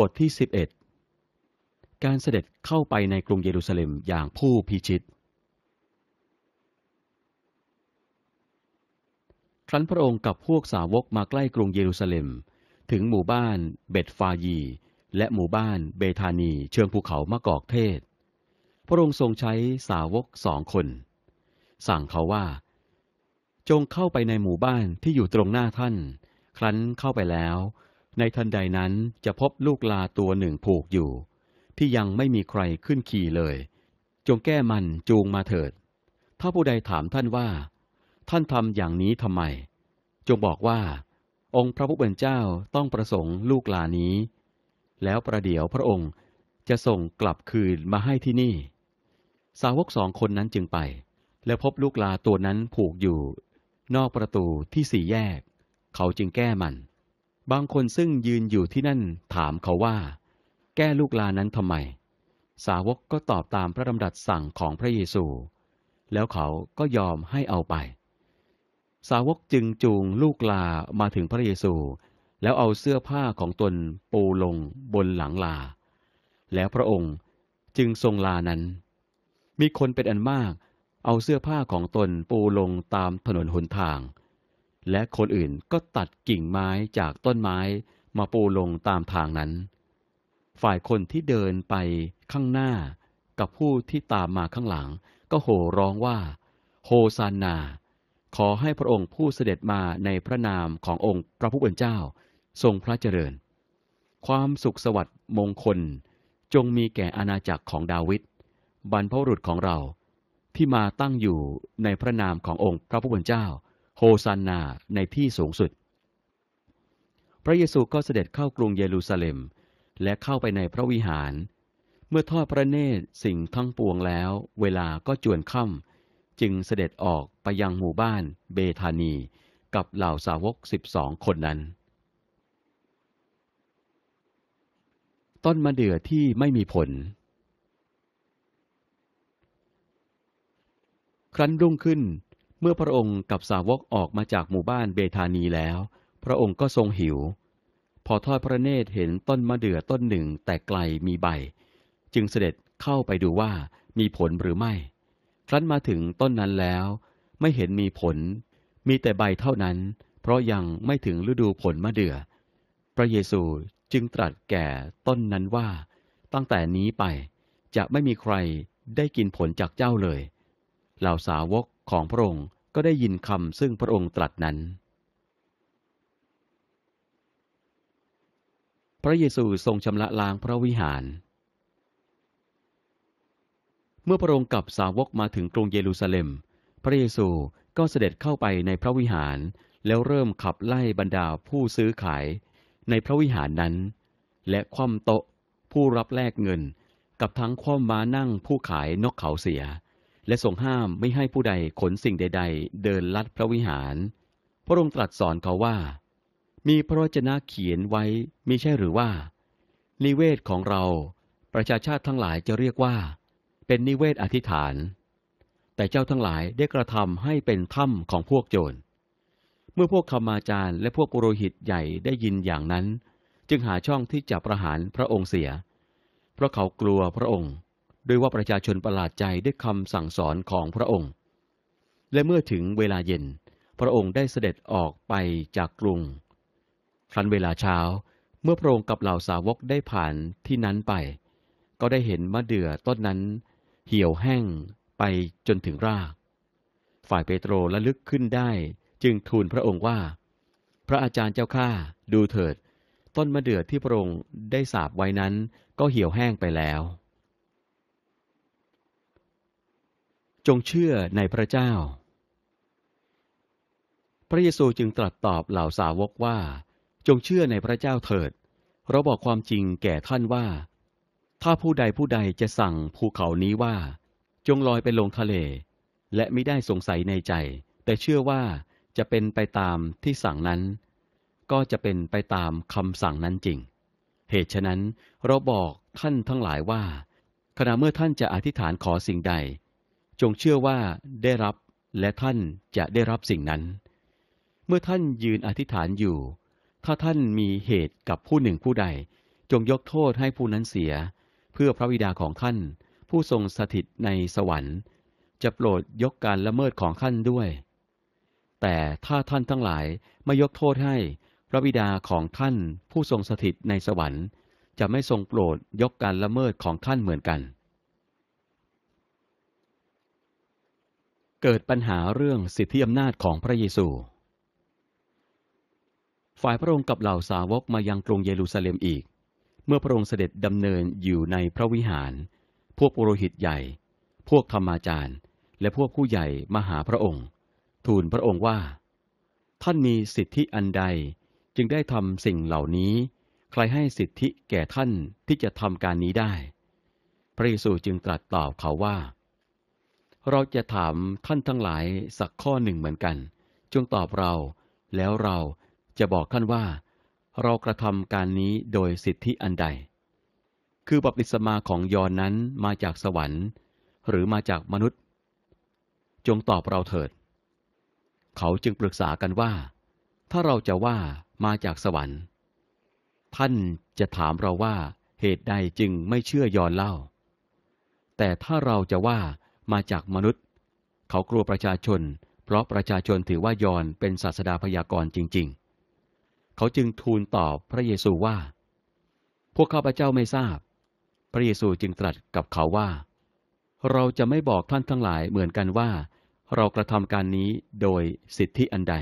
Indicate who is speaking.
Speaker 1: บทที่ 11 การเสด็จเข้าไปในกรุงเยรูซาเล็มอย่างผู้พิชิต ครั้นพระองค์กับพวกสาวกมาใกล้กรุงเยรูซาเล็ม ถึงหมู่บ้านเบตฟายี และหมู่บ้านเบธานีเชิงภูเขามะกอกเทศ พระองค์ทรงใช้สาวกสองคน สั่งเขาว่า จงเข้าไปในหมู่บ้านที่อยู่ตรงหน้าท่าน ครั้นเข้าไปแล้ว ในทันใดนั้นจะพบลูกลาตัวหนึ่งผูกอยู่ ที่ยังไม่มีใครขึ้นขี่เลย จงแก้มันจูงมาเถิด ถ้าผู้ใดถามท่านว่า ท่านทำอย่างนี้ทำไม จงบอกว่า องค์พระผู้เป็นเจ้าต้องประสงค์ลูกลานี้ แล้วประเดี๋ยวพระองค์จะส่งกลับคืนมาให้ที่นี่ สาวกสองคนนั้นจึงไป และพบลูกลาตัวนั้นผูกอยู่ นอกประตูที่สี่แยก เขาจึงแก้มัน บางคนซึ่งยืนอยู่ที่นั่นถามเขาว่า แก้ลูกลานั้นทำไม สาวกก็ตอบตามพระดำรัสสั่งของพระเยซู แล้วเขาก็ยอมให้เอาไป สาวกจึงจูงลูกลามาถึงพระเยซู แล้วเอาเสื้อผ้าของตนปูลงบนหลังลา แล้วพระองค์จึงทรงลานั้น มีคนเป็นอันมาก เอาเสื้อผ้าของตนปูลงตามถนนหนทาง และคนอื่นก็ตัดกิ่งไม้จากต้นไม้มาปูลงตามทางนั้น ฝ่ายคนที่เดินไปข้างหน้ากับผู้ที่ตามมาข้างหลัง ก็โห่ร้องว่า โฮซานนา ขอให้พระองค์ผู้เสด็จมาในพระนามขององค์พระผู้เป็นเจ้า ทรงพระเจริญ ความสุขสวัสดิ์มงคล จงมีแก่อาณาจักรของดาวิดบรรพบุรุษของเรา ที่มาตั้งอยู่ในพระนามขององค์พระผู้เป็นเจ้า ฮซานาในที่สูงสุด พระเยซูก็เสด็จเข้ากรุงเยรูซาเล็ม และเข้าไปในพระวิหาร เมื่อทอดพระเนตรสิ่งทั้งปวงแล้ว เวลาก็จวนค่ำจึงเสด็จออกไปยังหมู่บ้านเบธานี กับเหล่าสาวกสิบสองคนนั้น ต้นมะเดื่อที่ไม่มีผล ครั้นรุ่งขึ้น เมื่อพระองค์กับสาวกออกมาจากหมู่บ้านเบธานีแล้ว พระองค์ก็ทรงหิว พอทอดพระเนตรเห็นต้นมะเดื่อต้นหนึ่งแต่ไกลมีใบ จึงเสด็จเข้าไปดูว่ามีผลหรือไม่ ครั้นมาถึงต้นนั้นแล้ว ไม่เห็นมีผล มีแต่ใบเท่านั้น เพราะยังไม่ถึงฤดูผลมะเดื่อ พระเยซูจึงตรัสแก่ต้นนั้นว่า ตั้งแต่นี้ไปจะไม่มีใครได้กินผลจากเจ้าเลย เหล่าสาวก ของพระองค์ก็ได้ยินคำซึ่งพระองค์ตรัสนั้น พระเยซูทรงชำระล้างพระวิหาร เมื่อพระองค์กับสาวกมาถึงกรุงเยรูซาเล็ม พระเยซูก็เสด็จเข้าไปในพระวิหาร แล้วเริ่มขับไล่บรรดาผู้ซื้อขายในพระวิหารนั้น และคว่ำโต๊ะผู้รับแลกเงิน กับทั้งคว่ำม้านั่งผู้ขายนกเขาเสีย และทรงห้ามไม่ให้ผู้ใดขนสิ่งใด ๆ เดินลัดพระวิหาร พระองค์ตรัสสอนเขาว่า มีพระวจนะเขียนไว้มิใช่หรือว่า นิเวศของเราประชาชาติทั้งหลายจะเรียกว่า เป็นนิเวศอธิษฐาน แต่เจ้าทั้งหลายได้กระทำให้เป็นถ้ำของพวกโจร เมื่อพวกคำมาจารย์และพวกปุโรหิตใหญ่ได้ยินอย่างนั้น จึงหาช่องที่จะประหารพระองค์เสีย เพราะเขากลัวพระองค์ ด้วยว่าประชาชนประหลาดใจด้วยคำสั่งสอนของพระองค์ และเมื่อถึงเวลาเย็น พระองค์ได้เสด็จออกไปจากกรุง ครั้นเวลาเช้า เมื่อพระองค์กับเหล่าสาวกได้ผ่านที่นั้นไป ก็ได้เห็นมะเดื่อต้นนั้น เหี่ยวแห้งไปจนถึงราก ฝ่ายเปโตรละลึกขึ้นได้ จึงทูลพระองค์ว่า พระอาจารย์เจ้าข้าดูเถิด ต้นมะเดื่อที่พระองค์ได้สาบไว้นั้น ก็เหี่ยวแห้งไปแล้ว จงเชื่อในพระเจ้า พระเยซูจึงตรัสตอบเหล่าสาวกว่า จงเชื่อในพระเจ้าเถิด เราบอกความจริงแก่ท่านว่า ถ้าผู้ใดผู้ใดจะสั่งภูเขานี้ว่า จงลอยไปลงทะเล และไม่ได้สงสัยในใจ แต่เชื่อว่าจะเป็นไปตามที่สั่งนั้น ก็จะเป็นไปตามคำสั่งนั้นจริง เหตุฉะนั้นเราบอกท่านทั้งหลายว่า ขณะเมื่อท่านจะอธิษฐานขอสิ่งใด จงเชื่อว่าได้รับและท่านจะได้รับสิ่งนั้น เมื่อท่านยืนอธิษฐานอยู่ ถ้าท่านมีเหตุกับผู้หนึ่งผู้ใด จงยกโทษให้ผู้นั้นเสีย เพื่อพระบิดาของท่าน ผู้ทรงสถิตในสวรรค์ จะโปรดยกการละเมิดของท่านด้วย แต่ถ้าท่านทั้งหลายไม่ยกโทษให้ พระบิดาของท่านผู้ทรงสถิตในสวรรค์ จะไม่ทรงโปรดยกการละเมิดของท่านเหมือนกัน เกิดปัญหาเรื่องสิทธิอำนาจของพระเยซู ฝ่ายพระองค์กับเหล่าสาวกมายังกรุงเยรูซาเล็มอีก เมื่อพระองค์เสด็จดำเนินอยู่ในพระวิหาร พวกปุโรหิตใหญ่ พวกธรรมาจารย์ และพวกผู้ใหญ่มาหาพระองค์ ทูลพระองค์ว่า ท่านมีสิทธิอันใดจึงได้ทำสิ่งเหล่านี้ ใครให้สิทธิแก่ท่านที่จะทำการนี้ได้ พระเยซูจึงตรัสตอบเขาว่า เราจะถามท่านทั้งหลายสักข้อหนึ่งเหมือนกัน จงตอบเรา แล้วเราจะบอกท่านว่า เรากระทำการนี้โดยสิทธิอันใด คือบัพติศมาของยอนนั้นมาจากสวรรค์ หรือมาจากมนุษย์ จงตอบเราเถิด เขาจึงปรึกษากันว่า ถ้าเราจะว่ามาจากสวรรค์ ท่านจะถามเราว่าเหตุใดจึงไม่เชื่อยอนเล่า แต่ถ้าเราจะว่า มาจากมนุษย์ เขากลัวประชาชน เพราะประชาชนถือว่ายอนเป็นศาสดาพยากรณ์จริง ๆ เขาจึงทูลตอบพระเยซูว่า พวกข้าพเจ้าไม่ทราบ พระเยซูจึงตรัสกับเขาว่า เราจะไม่บอกท่านทั้งหลายเหมือนกันว่า เรากระทำการนี้โดยสิทธิอันใด